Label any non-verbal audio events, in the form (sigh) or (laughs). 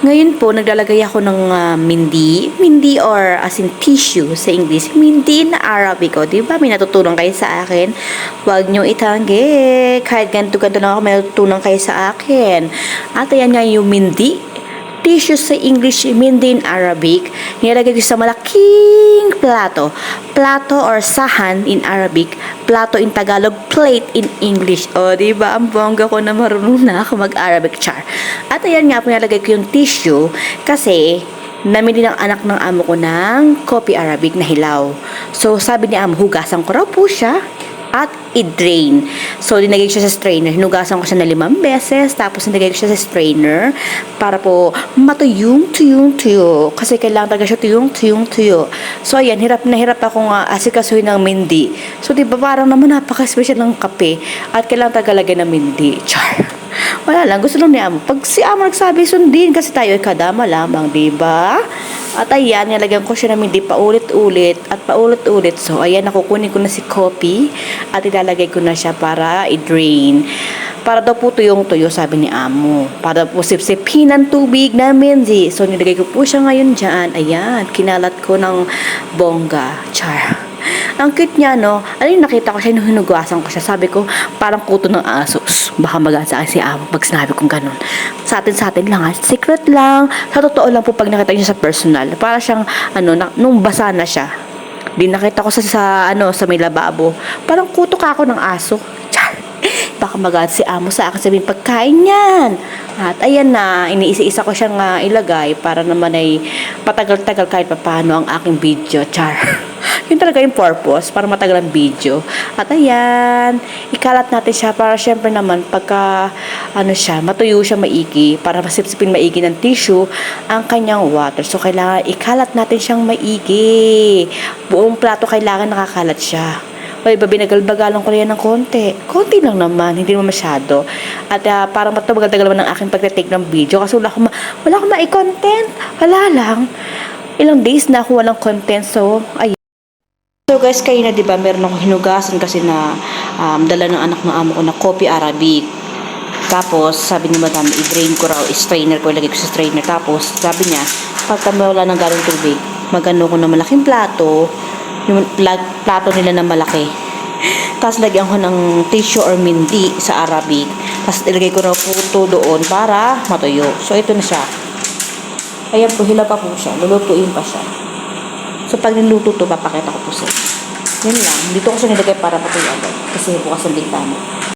Ngayon po, naglalagay ako ng ah, mindi. Mindi or as in tissue sa English. Mindi na Arabic. O, di ba? May natutunan kayo sa akin. Huwag niyong itanggi. Kahit ganito-ganito lang ako, may natutunan kayo sa akin. At ayan nga yung mindi. Tissue sa English, mindi in Arabic. Nilalagay ko sa malaking plato. Plato or sahan in Arabic. Plato in Tagalog. Plate in English. O, di ba? Ang bongga ko na marunong na ako mag-Arabic char. At ayan nga po, nilalagay ko yung tissue kasi namili ng anak ng amo ko ng coffee Arabic na hilaw. So, sabi ni amo, hugasan ko raw po siya at i-drain. So, dinagay ko siya sa strainer. Hinugasan ko siya na limang beses. Tapos, nilagay ko siya sa strainer para po matuyong, tuyong, tuyo. Kasi kailangan talaga siya tuyong, tuyong, tuyo. So, ayan, hirap na hirap akong uh, asikasuhin ng mindi. So, di ba parang naman napaka-special ng kape. At kailangan talaga ng mindi. Char. Wala lang, gusto lang ni Amo. Pag si Amo nagsabi, sundin kasi tayo ay kadama lamang, di ba? At ayan, nilagyan ko siya ng hindi paulit-ulit at paulit-ulit. So, ayan, nakukunin ko na si Kopi at ilalagay ko na siya para i-drain. Para daw po tuyong tuyo, sabi ni Amo. Para po sipsipin ng tubig namin. Zi. So, nilagay ko po siya ngayon dyan. Ayan, kinalat ko ng bongga. Char. Ang cute niya, no? Ano yung nakita ko siya nung hinugasan ko siya. Sabi ko, parang kuto ng asos. Baka magaan sa akin si Amo pag sinabi kong ganun. Sa atin, sa atin lang, ha? Secret lang. Sa totoo lang po, pag nakita niyo sa personal, para siyang, ano, na, nung basa na siya. Di nakita ko sa, sa, ano, sa may lababo. Parang kuto ka ako ng aso. Baka magaan si Amo sa akin sabihin pagkain yan. At ayan na, iniisa-isa ko siyang uh, ilagay para naman ay patagal-tagal kahit paano ang aking video. Char! (laughs) Yun talaga yung purpose, para matagal ang video. At ayan, ikalat natin siya para syempre naman pagka ano siya, matuyo siya maigi, para masipsipin maigi ng tissue ang kanyang water. So kailangan ikalat natin siyang maigi. Buong plato kailangan nakakalat siya. O iba, binagal-bagalan ko na yan ng konti. Konti lang naman, hindi naman masyado. At uh, parang matabagal-tagal naman ang aking pagtitake ng video kasi wala akong, ma- wala akong ma-content. Wala lang. Ilang days na ako walang content. So, ayun. So guys, kayo na 'di ba meron akong hinugasan kasi na um, dala ng anak ng amo ko na coffee Arabic. Tapos, sabi ni madam, i-drain ko raw, i-strainer ko, ilagay ko sa strainer. Tapos, sabi niya, pagka wala ng galing tubig, magano ko ng malaking plato, yung pla- plato nila na malaki. Tapos, lagyan ko ng tissue or mindi sa Arabic. Tapos, ilagay ko raw po ito doon para matuyo. So, ito na siya. Ayan po, hilaw pa po siya. Lulutuin pa siya. So, pag niluto to, papakita ko po sa inyo. Yan lang. Dito ko siya nilagay para patuyo agad. Kasi bukas ang bintana.